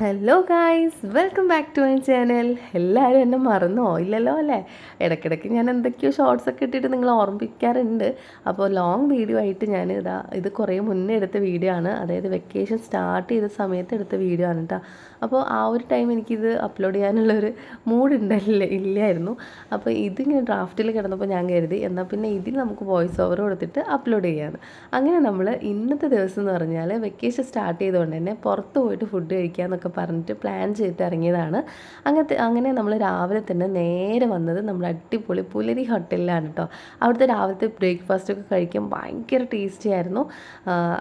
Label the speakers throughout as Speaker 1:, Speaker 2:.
Speaker 1: Hello guys welcome back to my channel എല്ലാവരും എന്നെ മറന്നോ? ഇല്ലല്ലോ അല്ലേ? ഇടയ്ക്കിടയ്ക്ക് ഞാൻ എന്തൊക്കെയോ ഷോർട്സ് ഒക്കെ ഇട്ടിട്ട് നിങ്ങൾ ഓർമ്മിപ്പിക്കാറുണ്ട്. അപ്പോൾ ലോങ് വീഡിയോ ആയിട്ട് ഞാൻ ഇതാ ഇത് കുറേ മുന്നേ എടുത്ത വീഡിയോ ആണ്. അതായത് വെക്കേഷൻ സ്റ്റാർട്ട് ചെയ്ത സമയത്ത് എടുത്ത വീഡിയോ ആണ് കേട്ടോ അപ്പോൾ ആ ഒരു ടൈം എനിക്കിത് അപ്ലോഡ് ചെയ്യാനുള്ളൊരു മൂഡ് ഉണ്ടല്ലേ ഇല്ലായിരുന്നു. അപ്പോൾ ഇതിങ്ങനെ ഡ്രാഫ്റ്റിൽ കിടന്നപ്പോൾ ഞാൻ കരുതി എന്നാൽ പിന്നെ ഇതിൽ നമുക്ക് വോയിസ് ഓവർ കൊടുത്തിട്ട് അപ്ലോഡ് ചെയ്യാണ് അങ്ങനെ നമ്മൾ ഇന്നത്തെ ദിവസം എന്ന് പറഞ്ഞാൽ വെക്കേഷൻ സ്റ്റാർട്ട് ചെയ്തുകൊണ്ട് തന്നെ പുറത്ത് പോയിട്ട് ഫുഡ് കഴിക്കാമെന്നൊക്കെ പറഞ്ഞിട്ട് പ്ലാൻ ചെയ്തിട്ട് ഇറങ്ങിയതാണ്. അങ്ങനത്തെ അങ്ങനെ നമ്മൾ രാവിലെ തന്നെ നേരെ വന്നത് നമ്മൾ അടിപൊളി പുലരി ഹോട്ടലിലാണ് കേട്ടോ അവിടുത്തെ രാവിലത്തെ ബ്രേക്ക്ഫാസ്റ്റ് ഒക്കെ കഴിക്കാൻ ഭയങ്കര ടേസ്റ്റി ആയിരുന്നു.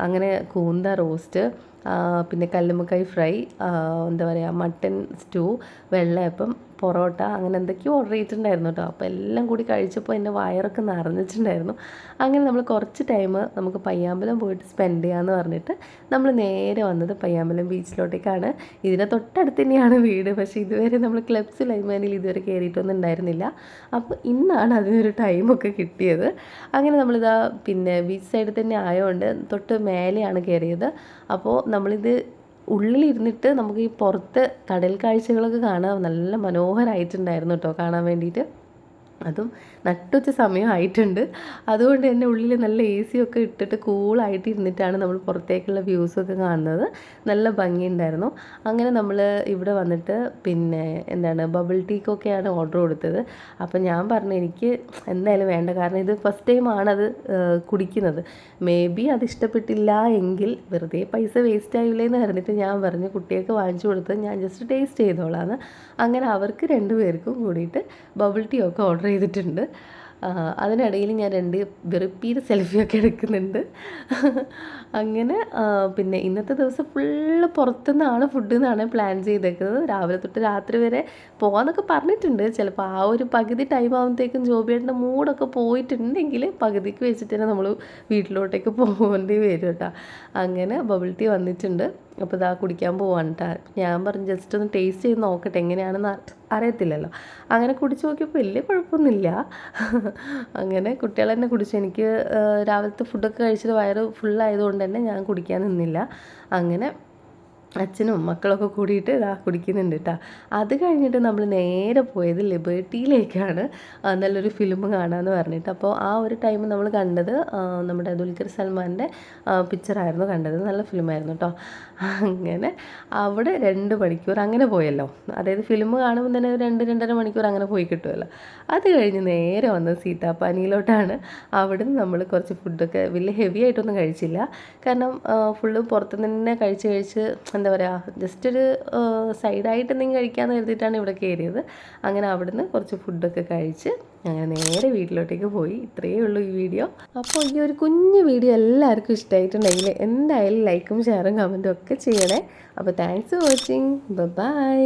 Speaker 1: അങ്ങനെ കൂന്ത റോസ്റ്റ് പിന്നെ കല്ലുമ്മക്കായ് ഫ്രൈ എന്താ പറയുക മട്ടൻ സ്റ്റൂ വെള്ളയപ്പം പൊറോട്ട അങ്ങനെ എന്തൊക്കെയോ ഓർഡർ ചെയ്തിട്ടുണ്ടായിരുന്നു കേട്ടോ അപ്പോൾ എല്ലാം കൂടി കഴിച്ചപ്പോൾ എന്റെ വയറൊക്കെ നിറഞ്ഞിട്ടുണ്ടായിരുന്നു. അങ്ങനെ നമ്മൾ കുറച്ച് ടൈം നമുക്ക് പയ്യാമ്പലം പോയിട്ട് സ്പെൻഡ് ചെയ്യാമെന്ന് പറഞ്ഞിട്ട് നമ്മൾ നേരെ വന്നത് പയ്യാമ്പലം ബീച്ചിലോട്ടേക്കാണ് ഇതിന്റെ തൊട്ടടുത്ത് തന്നെയാണ് വീട്. പക്ഷേ ഇതുവരെ നമ്മൾ ക്ലബ്സ് ലൈമാനിൽ ഇതുവരെ കയറിയിട്ടൊന്നും ഉണ്ടായിരുന്നില്ല. അപ്പോൾ ഇന്നാണ് അതിനൊരു ടൈമൊക്കെ കിട്ടിയത്. അങ്ങനെ നമ്മളിതാ പിന്നെ ബീച്ച് സൈഡിൽ തന്നെ ആയതുകൊണ്ട് തൊട്ട് മേലെയാണ് കയറിയത് അപ്പോൾ നമ്മളിത് ഉള്ളിലിരുന്നിട്ട് നമുക്ക് ഈ പുറത്ത് കടൽ കാഴ്ചകളൊക്കെ കാണാൻ നല്ല മനോഹരമായിട്ടുണ്ടായിരുന്നു കേട്ടോ കാണാൻ വേണ്ടിയിട്ട്. അതും നട്ടുച്ച സമയമായിട്ടുണ്ട്. അതുകൊണ്ട് തന്നെ ഉള്ളിൽ നല്ല എ സി ഒക്കെ ഇട്ടിട്ട് കൂളായിട്ട് ഇരുന്നിട്ടാണ് നമ്മൾ പുറത്തേക്കുള്ള വ്യൂസൊക്കെ കാണുന്നത്. നല്ല ഭംഗിയുണ്ടായിരുന്നു. അങ്ങനെ നമ്മൾ ഇവിടെ വന്നിട്ട് പിന്നെ എന്താണ് ബബിൾ ടീക്കൊക്കെയാണ് ഓർഡർ കൊടുത്തത്. അപ്പോൾ ഞാൻ പറഞ്ഞു എനിക്ക് എന്തായാലും വേണ്ട. കാരണം ഇത് ഫസ്റ്റ് ടൈമാണ് അത് കുടിക്കുന്നത്. മേ ബി അത് ഇഷ്ടപ്പെട്ടില്ല എങ്കിൽ വെറുതെ പൈസ വേസ്റ്റ് ആയില്ലേ എന്ന് പറഞ്ഞിട്ട് ഞാൻ പറഞ്ഞു കുട്ടികൾക്ക് വാങ്ങിച്ചു കൊടുത്തത് ഞാൻ ജസ്റ്റ് ടേസ്റ്റ് ചെയ്തോളാന്ന്. അങ്ങനെ അവർക്ക് രണ്ടുപേർക്കും കൂടിയിട്ട് ബബിൾ ടീ ഒക്കെ ഓർഡർ ചെയ്തിട്ടുണ്ട്. അതിനിടയിൽ ഞാൻ രണ്ട് വെറുപ്പീര് സെൽഫിയൊക്കെ എടുക്കുന്നുണ്ട്. അങ്ങനെ പിന്നെ ഇന്നത്തെ ദിവസം ഫുള്ള് പുറത്തുനിന്നാണ് ഫുഡ് എന്നാണ് പ്ലാൻ ചെയ്തേക്കുന്നത്. രാവിലെ തൊട്ട് രാത്രി വരെ പോകാമെന്നൊക്കെ പറഞ്ഞിട്ടുണ്ട്. ചിലപ്പോൾ ആ ഒരു പകുതി ടൈം ആകുമ്പോഴത്തേക്കും ജോബിയേട്ടന്റെ മൂഡൊക്കെ പോയിട്ടുണ്ടെങ്കിൽ പകുതിക്ക് വെച്ചിട്ട് തന്നെ നമ്മൾ വീട്ടിലോട്ടേക്ക് പോകേണ്ടി വരും കേട്ടോ അങ്ങനെ ബബിൾ ടീ വന്നിട്ടുണ്ട്. അപ്പോൾ ഇതാ കുടിക്കാൻ പോവാണ് കേട്ടോ ഞാൻ പറഞ്ഞു ജസ്റ്റ് ഒന്ന് ടേസ്റ്റ് ചെയ്ത് നോക്കട്ടെ എങ്ങനെയാണെന്ന് അറിയത്തില്ലല്ലോ. അങ്ങനെ കുടിച്ച് നോക്കിയപ്പോൾ വലിയ കുഴപ്പമൊന്നുമില്ല. അങ്ങനെ കുട്ടികൾ തന്നെ കുടിച്ചു. എനിക്ക് രാവിലത്തെ ഫുഡൊക്കെ കഴിച്ചിട്ട് വയറ് ഫുള്ളായതുകൊണ്ട് തന്നെ ഞാൻ കുടിക്കാൻ നിന്നില്ല. അങ്ങനെ അച്ഛനും മക്കളൊക്കെ കൂടിയിട്ട് ഇതാ കുടിക്കുന്നുണ്ട് കേട്ടോ അത് കഴിഞ്ഞിട്ട് നമ്മൾ നേരെ പോയത് ലിബർട്ടിയിലേക്കാണ് നല്ലൊരു ഫിലിം കാണാമെന്ന് പറഞ്ഞിട്ട്. അപ്പോൾ ആ ഒരു ടൈം നമ്മൾ കണ്ടത് നമ്മുടെ ദുൽഖർ സൽമാന്റെ പിക്ചറായിരുന്നു കണ്ടത്. നല്ല ഫിലിമായിരുന്നു കേട്ടോ അങ്ങനെ അവിടെ രണ്ട് മണിക്കൂർ അങ്ങനെ പോയല്ലോ. അതായത് ഫിലിം കാണുമ്പോൾ തന്നെ രണ്ട് രണ്ടര മണിക്കൂർ അങ്ങനെ പോയി കിട്ടുമല്ലോ അത് കഴിഞ്ഞ് നേരെ വന്ന് സീതാപ്പാനിയിലോട്ടാണ്. അവിടുന്ന് നമ്മൾ കുറച്ച് ഫുഡൊക്കെ വലിയ ഹെവി ആയിട്ടൊന്നും കഴിച്ചില്ല. കാരണം ഫുള്ള് പുറത്തുനിന്ന് തന്നെ കഴിച്ച് കഴിച്ച് എന്താ പറയുക ജസ്റ്റ് ഒരു സൈഡായിട്ട് എന്തെങ്കിലും കഴിക്കാമെന്ന് കരുതിയിട്ടാണ് ഇവിടെ കയറിയത് അങ്ങനെ അവിടുന്ന് കുറച്ച് ഫുഡൊക്കെ കഴിച്ച് അങ്ങനെ നേരെ വീട്ടിലോട്ടേക്ക് പോയി. ഇത്രയേ ഉള്ളൂ ഈ വീഡിയോ അപ്പോൾ ഈ ഒരു കുഞ്ഞു വീഡിയോ എല്ലാവർക്കും ഇഷ്ടമായിട്ടുണ്ടെങ്കിൽ എന്തായാലും ലൈക്കും ഷെയറും കമന്റും ഒക്കെ ചെയ്യണേ. അപ്പോൾ താങ്ക്സ് ഫോർ വാച്ചിങ് ബൈ